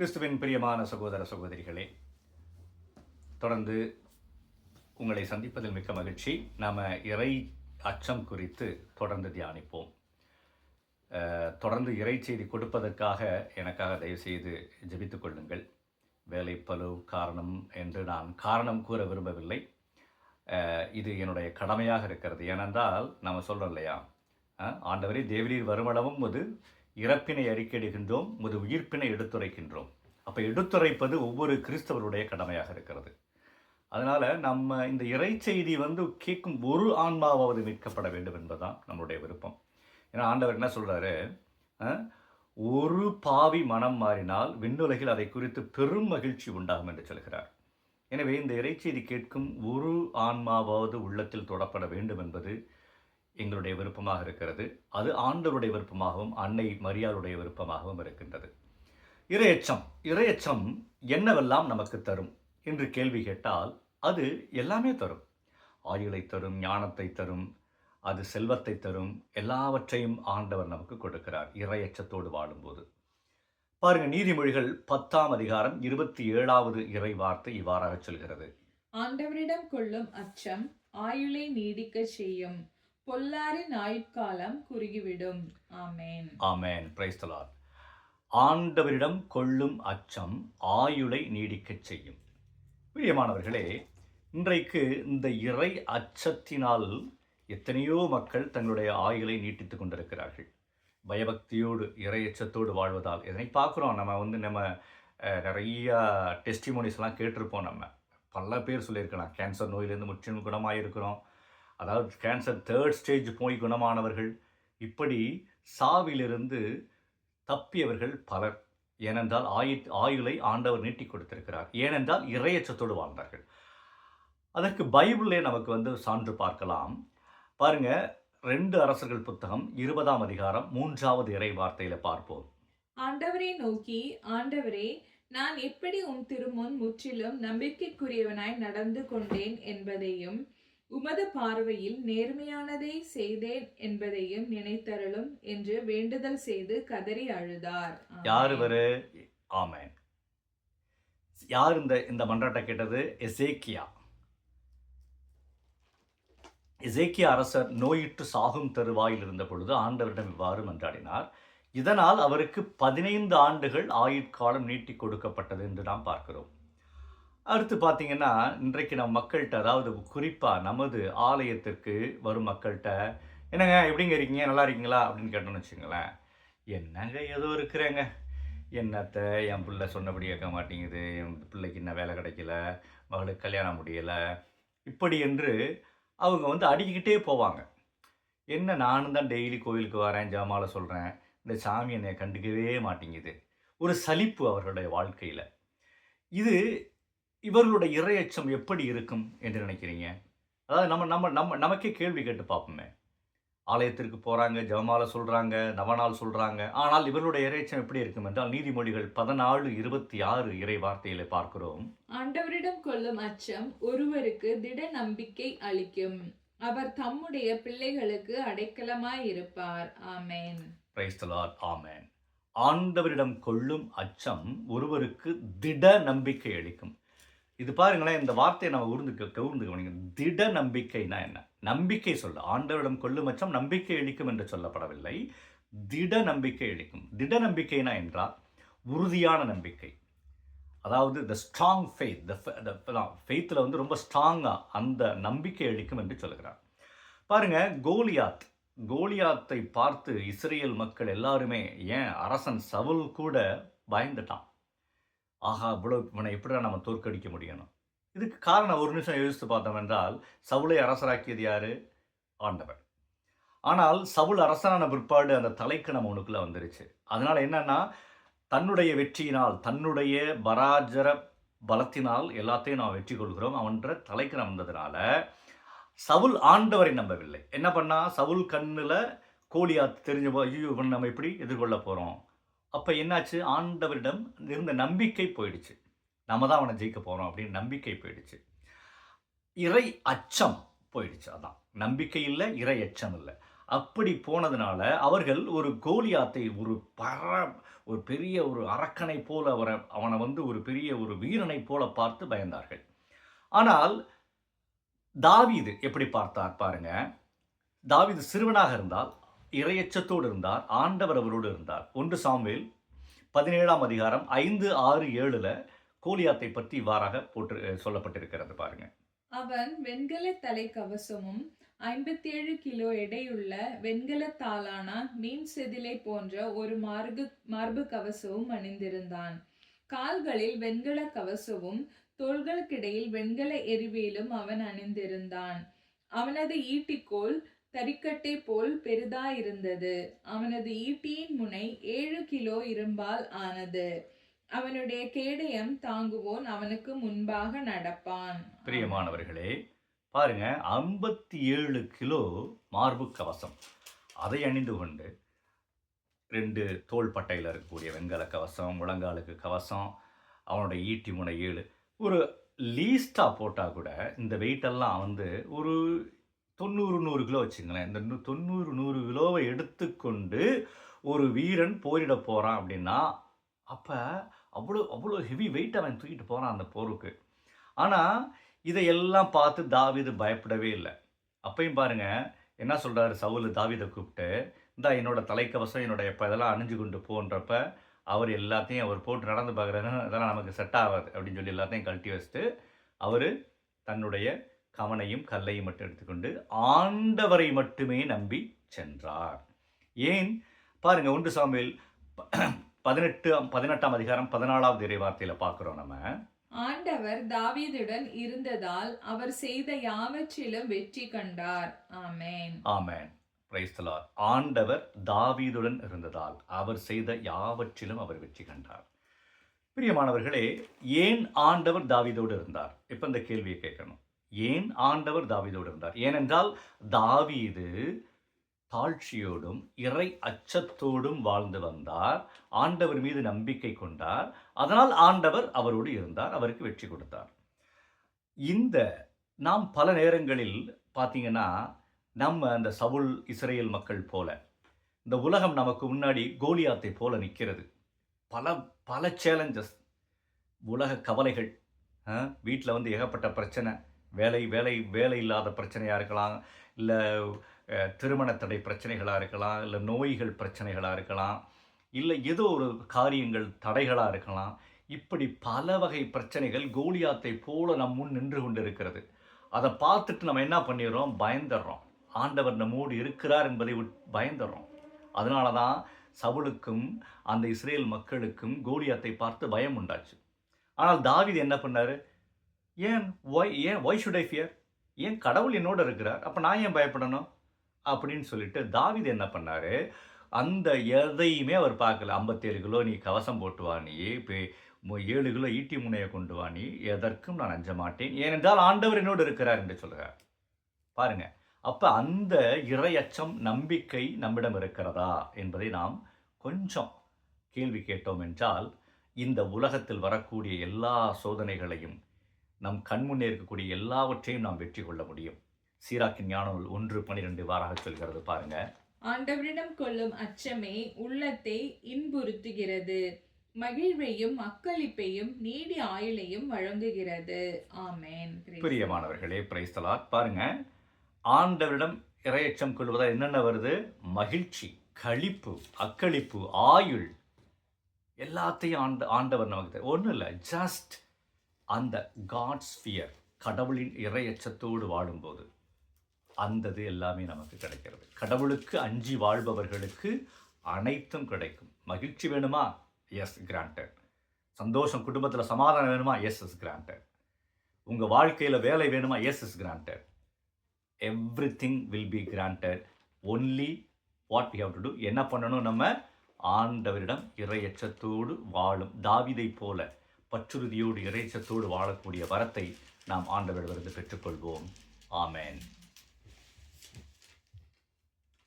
கிறிஸ்துவின் பிரியமான சகோதர சகோதரிகளே தொடர்ந்து உங்களை சந்திப்பதில் மிக்க மகிழ்ச்சி. நாம் இறை அச்சம் குறித்து தொடர்ந்து தியானிப்போம். தொடர்ந்து இறை செய்தி கொடுப்பதற்காக எனக்காக தயவுசெய்து ஜபித்து கொள்ளுங்கள். வேலை பலு காரணம் என்று நான் காரணம் கூற விரும்பவில்லை. இது என்னுடைய கடமையாக இருக்கிறது. ஏனென்றால் நம்ம சொல்கிறோம் இல்லையா? ஆண்டவரே தேவிலீர் வருமளவும் அது இறப்பினை அறிக்கையிடுகின்றோம் முது உயிர்ப்பினை எடுத்துரைக்கின்றோம். அப்போ எடுத்துரைப்பது ஒவ்வொரு கிறிஸ்தவருடைய கடமையாக இருக்கிறது. அதனால் நம்ம இந்த இறைச்செய்தி வந்து கேட்கும் ஒரு ஆன்மாவாவது மீட்கப்பட வேண்டும் என்பதுதான் நம்மளுடைய விருப்பம். ஏன்னா ஆண்டவர் என்ன சொல்கிறாரு ஒரு பாவி மனம் மாறினால் விண்ணுலகில் அதை குறித்து பெரும் மகிழ்ச்சி உண்டாகும் என்று சொல்கிறார். எனவே இந்த இறைச்செய்தி கேட்கும் ஒரு ஆன்மாவாவது உள்ளத்தில் தொடப்பட வேண்டும் என்பது எங்களுடைய விருப்பமாக இருக்கிறது. அது ஆண்டவருடைய விருப்பமாகவும் அன்னை மரியாளுடைய விருப்பமாகவும் இருக்கின்றது. இரையச்சம். இரையச்சம் என்னவெல்லாம் நமக்கு தரும் என்று கேள்வி கேட்டால் அது எல்லாமே தரும். ஆயுளை தரும் ஞானத்தை தரும் அது செல்வத்தை தரும் எல்லாவற்றையும் ஆண்டவர் நமக்கு கொடுக்கிறார் இரையச்சத்தோடு வாழும்போது. பாருங்க நீதிமொழிகள் பத்தாம் அதிகாரம் இருபத்தி ஏழாவது இறை வார்த்தை இவ்வாறாக சொல்கிறது. ஆண்டவரிடம் கொள்ளும் அச்சம் ஆயுளை நீடிக்க செய்யும். பொல்லாரின் ஆயுட்காலம் குறுகிவிடும். ஆமேன். ஆமேன். பிரைஸ் ஆண்டவரிடம் கொள்ளும் அச்சம் ஆயுளை நீடிக்கச் செய்யும். பிரியமானவர்களே இன்றைக்கு இந்த இறை அச்சத்தினால் எத்தனையோ மக்கள் தங்களுடைய ஆயுளை நீட்டித்துக் கொண்டிருக்கிறார்கள். பயபக்தியோடு இறை அச்சத்தோடு வாழ்வதால் இதனை பார்க்குறோம். நம்ம வந்து நம்ம நிறையா நிறைய டெஸ்டிமோனிஸ்லாம் கேட்டிருப்போம் நம்ம. பல பேர் சொல்லியிருக்கலாம் கேன்சர் நோயிலேருந்து முற்றிலும் குணமாக இருக்கிறோம் அதாவது கேன்சர் தேர்ட் ஸ்டேஜ் போய் குணமானவர்கள் இப்படி சாவிலிருந்து தப்பியவர்கள் பலர். ஏனென்றால் ஆயு ஆயுளை ஆண்டவர் நீட்டி கொடுத்திருக்கிறார். ஏனென்றால் இறையச்சத்தோடு வாழ்ந்தார்கள். அதற்கு பைபிளே நமக்கு வந்து சான்று பார்க்கலாம். பாருங்க ரெண்டு அரசர்கள் புத்தகம் இருபதாம் அதிகாரம் மூன்றாவது இறை வார்த்தையில பார்ப்போம். ஆண்டவரை நோக்கி ஆண்டவரே நான் எப்படி உன் திருமுன் முற்றிலும் நம்பிக்கைக்குரியவனாய் நடந்து கொண்டேன் என்பதையும் உமது பார்வையில் நேர்மையானதை செய்தேன் என்பதையும் நினைத்தருளும் என்று வேண்டுதல் செய்து கதறி அழுதார். யார் இவரு? யார் இந்த இந்த மன்றாட்டை கேட்டது? எசேக்கியா. எசேக்கிய அரசர் நோயிட்டு சாகும் தருவாயில் இருந்த பொழுது ஆண்டவரிடம் இவ்வாறு மன்றாடினார் இதனால் அவருக்கு பதினைந்து ஆண்டுகள் ஆயுட்காலம் நீட்டி கொடுக்கப்பட்டது என்று நாம் பார்க்கிறோம். அடுத்து பார்த்தீங்கன்னா இன்றைக்கு நம்ம மக்கள்கிட்ட அதாவது குறிப்பாக நமது ஆலயத்திற்கு வரும் மக்கள்கிட்ட என்னங்க எப்படிங்க இருக்கீங்க? நல்லா இருக்கீங்களா? அப்படின்னு கேட்டோம்னு வச்சுங்களேன் என்னங்க ஏதோ இருக்கிறேங்க. என்னத்தை? என் பிள்ளை சொன்னபடி கேட்க மாட்டேங்குது. என் பிள்ளைக்கு இன்னும் வேலை கிடைக்கல. மகளுக்கு கல்யாணம் முடியலை. இப்படி என்று அவங்க வந்து அடிக்கிட்டே போவாங்க. என்ன நானும் தான் டெய்லி கோவிலுக்கு வரேன் ஜாமால சொல்கிறேன் இந்த சாமி என்னை கண்டுக்கவே மாட்டேங்குது. ஒரு சலிப்பு அவர்களுடைய வாழ்க்கையில். இது இவர்களுடைய இரையச்சம் எப்படி இருக்கும் என்று நினைக்கிறீங்க? அதாவது நம்ம நம்ம நம்ம நமக்கே கேள்வி கேட்டு பார்ப்போமே. ஆலயத்திற்கு போகிறாங்க ஜெபமாலை சொல்கிறாங்க நவநாள் சொல்கிறாங்க ஆனால் இவர்களுடைய இறைச்சம் எப்படி இருக்கும் என்றால் நீதிமொழிகள் பதினாலு இருபத்தி ஆறு இறை வார்த்தையில பார்க்கிறோம். ஆண்டவரிடம் கொள்ளும் அச்சம் ஒருவருக்கு திட நம்பிக்கை அளிக்கும். அவர் தம்முடைய பிள்ளைகளுக்கு அடைக்கலமாய் இருப்பார். ஆமென். ஆமேன். ஆண்டவரிடம் கொள்ளும் அச்சம் ஒருவருக்கு திட நம்பிக்கை அளிக்கும். இது பாருங்களேன் இந்த வார்த்தையை நம்ம ஊர்ந்து கவுர்ந்து கவனிங்க. திட நம்பிக்கைனா என்ன? நம்பிக்கை சொல்ல. ஆண்டவரிடம் கொள்ளும் அச்சம் நம்பிக்கை அளிக்கும் என்று சொல்லப்படவில்லை. திட நம்பிக்கை அளிக்கும் திட நம்பிக்கைனா என்றால் உறுதியான நம்பிக்கை. அதாவது த ஸ்ட்ராங் ஃபெய்த் த ஃபெய்த்தில் வந்து ரொம்ப ஸ்ட்ராங்காக அந்த நம்பிக்கை அளிக்கும் என்று சொல்கிறார் பாருங்கள் கோலியாத் கோலியாத்தை பார்த்து இஸ்ரேல் மக்கள் எல்லாருமே ஏன் அரசன் சவுல் கூட பயந்துட்டான். ஆஹா இவ்வளோ இவனை எப்படிடா நம்ம தோற்கடிக்க முடியணும்? இதுக்கு காரணம் ஒரு நிமிஷம் யோசித்து பார்த்தோம் என்றால் சவுளை அரசராக்கியது யாரு? ஆண்டவர் ஆனால் சவுல் அரசனான பிற்பாடு அந்த தலைக்கணம் அவனுக்குள்ள வந்துருச்சு. அதனால் என்னன்னா தன்னுடைய வெற்றியினால் தன்னுடைய பராஜர பலத்தினால் எல்லாத்தையும் நாம் வெற்றி கொள்கிறோம் அவன்ற தலைக்கணம் வந்ததுனால சவுல் ஆண்டவரை நம்பவில்லை. என்ன பண்ணால் சவுல் கண்ணில் கோழியாத்து தெரிஞ்ச போ ஐயோ இவன் நம்ம எப்படி எதிர்கொள்ள போகிறோம் அப்போ என்னாச்சு? ஆண்டவரிடம் இருந்த நம்பிக்கை போயிடுச்சு. நம்ம தான் அவனை ஜெயிக்க போகிறோம் அப்படின்னு நம்பிக்கை போயிடுச்சு. இறை அச்சம் போயிடுச்சு. அதான். நம்பிக்கை இல்லை இறை அச்சம் இல்லை. அப்படி போனதுனால அவர்கள் ஒரு கோலியாத்தை ஒரு பர ஒரு பெரிய ஒரு அரக்கனை போல அவரை அவனை வந்து ஒரு பெரிய ஒரு வீரனை போல பார்த்து பயந்தார்கள். ஆனால் தாவீது எப்படி பார்த்தார் பாருங்க. தாவீது சிறுவனாக இருந்தால் இறையச்சத்தோடு இருந்தார் ஆண்டவர் அவரோடு இருந்தார். ஒன்று சாமுவேல் பதினேழாம் அதிகாரம் ஐந்து ஆறு ஏழுல கோலியாத்தை பற்றி இவ்வாறாக போட்டு சொல்லப்பட்டிருக்கிறது பாருங்க. அவன் வெண்கல தலை கவசமும் ஐம்பத்தி ஏழு கிலோ எடையுள்ள வெண்கலத்தாலான மீன் செதிலை போன்ற ஒரு மார்பு மார்பு கவசமும் அணிந்திருந்தான். கால்களில் வெண்கல கவசமும் தோள்களுக்கிடையில் வெண்கல எரிவேலும் அவன் அணிந்திருந்தான். அவனது ஈட்டிக்கோல் தறிக்கட்டை போல் பெரிதாயிருந்தது. அவனது ஈட்டியின் முனை ஏழு கிலோ இரும்பால் ஆனது. அவனுடைய கேடயம் தாங்குவோன் அவனுக்கு முன்பாக நடப்பான். பிரியமானவர்களே பாருங்க ஐம்பத்தி ஏழு கிலோ மார்பு கவசம். அதை அணிந்து கொண்டு ரெண்டு தோல் பட்டையில் இருக்கக்கூடிய வெண்கல கவசம் முழங்காலுக்கு கவசம் அவனுடைய ஈட்டி முனை ஏழு. ஒரு லீஸ்டாக போட்டால் கூட இந்த வெயிட்டெல்லாம் வந்து ஒரு தொண்ணூறு நூறு கிலோ வச்சுங்களேன். இந்த தொண்ணூறு நூறு கிலோவை எடுத்துக்கொண்டு ஒரு வீரன் போரிட போகிறான் அப்படின்னா அப்போ அவ்வளோ அவ்வளோ ஹெவி வெயிட் அவன் தூக்கிட்டு போகிறான் அந்த போருக்கு. ஆனால் இதையெல்லாம் பார்த்து தாவிது பயப்படவே இல்லை. அப்பையும் பாருங்க என்ன சொல்கிறாரு சவுல் தாவிதை கூப்பிட்டு இந்தா என்னோட தலைக்கவசம் என்னோட எப்போ இதெல்லாம் அணிஞ்சு கொண்டு போன்றப்ப அவர் எல்லாத்தையும் அவர் போட்டு நடந்து பார்க்குறாரு இதெல்லாம் நமக்கு செட் ஆகாது அப்படின்னு சொல்லி எல்லாத்தையும் கழட்டி வச்சுட்டு அவர் தன்னுடைய கவனையும் கல்லையும் மட்டும் எடுத்துக்கொண்டு ஆண்டவரை மட்டுமே நம்பி சென்றார். ஏன்? பாருங்க ஒன்று சாமுவேல் பதினெட்டு பதினெட்டாம் அதிகாரம் பதினாலாவது இறை வார்த்தையில் பார்க்குறோம் நம்ம. ஆண்டவர் தாவீதுடன் இருந்ததால் அவர் செய்த யாவற்றிலும் வெற்றி கண்டார். Amen. Amen. Praise the Lord. ஆண்டவர் தாவீதுடன் இருந்ததால் அவர் செய்த யாவற்றிலும் அவர் வெற்றி கண்டார். பிரியமானவர்களே ஏன் ஆண்டவர் தாவீதோடு இருந்தார்? இப்போ இந்த கேள்வியை கேட்கணும். ஏன் ஆண்டவர் தாவீதோடு இருந்தார்? ஏனென்றால் தாவீது தாழ்ச்சியோடும் இறை அச்சத்தோடும் வாழ்ந்து வந்தார். ஆண்டவர் மீது நம்பிக்கை கொண்டார். அதனால் ஆண்டவர் அவரோடு இருந்தார் அவருக்கு வெற்றி கொடுத்தார். இந்த நாம் பல நேரங்களில் பார்த்தீங்கன்னா நம்ம அந்த சவுல் இஸ்ரேல் மக்கள் போல இந்த உலகம் நமக்கு முன்னாடி கோலியாத்தை போல நிற்கிறது. பல பல சேலஞ்சஸ் உலக கவலைகள் வீட்டில் வந்து ஏகப்பட்ட பிரச்சனை. வேலை வேலை வேலை இல்லாத பிரச்சனையாக இருக்கலாம் இல்லை திருமணத்தடை பிரச்சனைகளாக இருக்கலாம் இல்லை நோய்கள் பிரச்சனைகளாக இருக்கலாம் இல்லை ஏதோ ஒரு காரியங்கள் தடைகளாக இருக்கலாம் இப்படி பல வகை பிரச்சனைகள் கோலியாத்தை போல நம் முன் நின்று கொண்டு இருக்கிறது அதை பார்த்துட்டு நம்ம என்ன பண்ணிடுறோம்? பயந்துடுறோம். ஆண்டவர் நம்மோடு இருக்கிறார் என்பதை பயந்துடுறோம். அதனால தான் சவுலுக்கும் அந்த இஸ்ரேல் மக்களுக்கும் கோலியாத்தை பார்த்து பயம் உண்டாச்சு. ஆனால் தாவித் என்ன பண்ணாரு? ஏன் ஒய் ஏன் ஒய் ஷுட் ஐ ஃபியர் ஏன் கடவுள் என்னோட இருக்கிறார்? அப்போ நான் ஏன் பயப்படணும்? அப்படின்னு சொல்லிட்டு தாவீது என்ன பண்ணார்? அந்த எதையுமே அவர் பார்க்கல. ஐம்பத்தேழு கிலோ நீ கவசம் போட்டு வா நீ இப்போ ஏழு கிலோ ஈட்டி முனையை கொண்டு வா நீ எதற்கும் நான் அஞ்ச மாட்டேன். ஏனென்றால் ஆண்டவர் என்னோடு இருக்கிறார் என்று சொல்கிறார் பாருங்க அப்போ அந்த இறையச்சம் நம்பிக்கை நம்மிடம் இருக்கிறதா என்பதை நாம் கொஞ்சம் கேள்வி கேட்டோம் என்றால் இந்த உலகத்தில் வரக்கூடிய எல்லா சோதனைகளையும் நம் கண்முன்னே இருக்கக்கூடிய எல்லாவற்றையும் நாம் வெற்றி கொள்ள முடியும். சீராக்கின் ஞான நூல் ஒன்று பனிரெண்டு வாராக சொல்கிறது பாருங்க. ஆண்டவரிடம் கொள்ளும் அச்சமே உள்ளத்தை இன்புறுத்துகிறது. மகிழ்வையும் அக்களிப்பையும் நீடி ஆயுளையும் வழங்குகிறது. ஆமென். பிரியமானவர்களே பிரைஸ்தலார் பாருங்க. ஆண்டவரிடம் இரையச்சம் கொள்வதால் என்னென்ன வருது? மகிழ்ச்சி களிப்பு அக்களிப்பு ஆயுள். எல்லாத்தையும் ஆண்ட ஆண்டவர் நமக்கு ஒன்றும் இல்லை ஜஸ்ட் அந்த காட்ஸ் ஃபியர் கடவுளின் இரையச்சத்தோடு வாழும்போது அந்தது எல்லாமே நமக்கு கிடைக்கிறது. கடவுளுக்கு அஞ்சி வாழ்பவர்களுக்கு அனைத்தும் கிடைக்கும். மகிழ்ச்சி வேணுமா? எஸ் கிராண்டட் சந்தோஷம் குடும்பத்தில் சமாதானம் வேணுமா? எஸ் இஸ் கிராண்டட் உங்கள் வாழ்க்கையில் வேலை வேணுமா? Yes is granted everything will be granted only what we have to do என்ன பண்ணணும் நம்ம? ஆண்டவரிடம் இறையச்சத்தோடு வாழும். தாவிதை போல பற்றுறுதியோடு இறைச்சத்தோடு வாழக்கூடிய வரத்தை நாம் ஆண்டவரிடமிருந்து பெற்றுக்கொள்வோம். ஆமென்.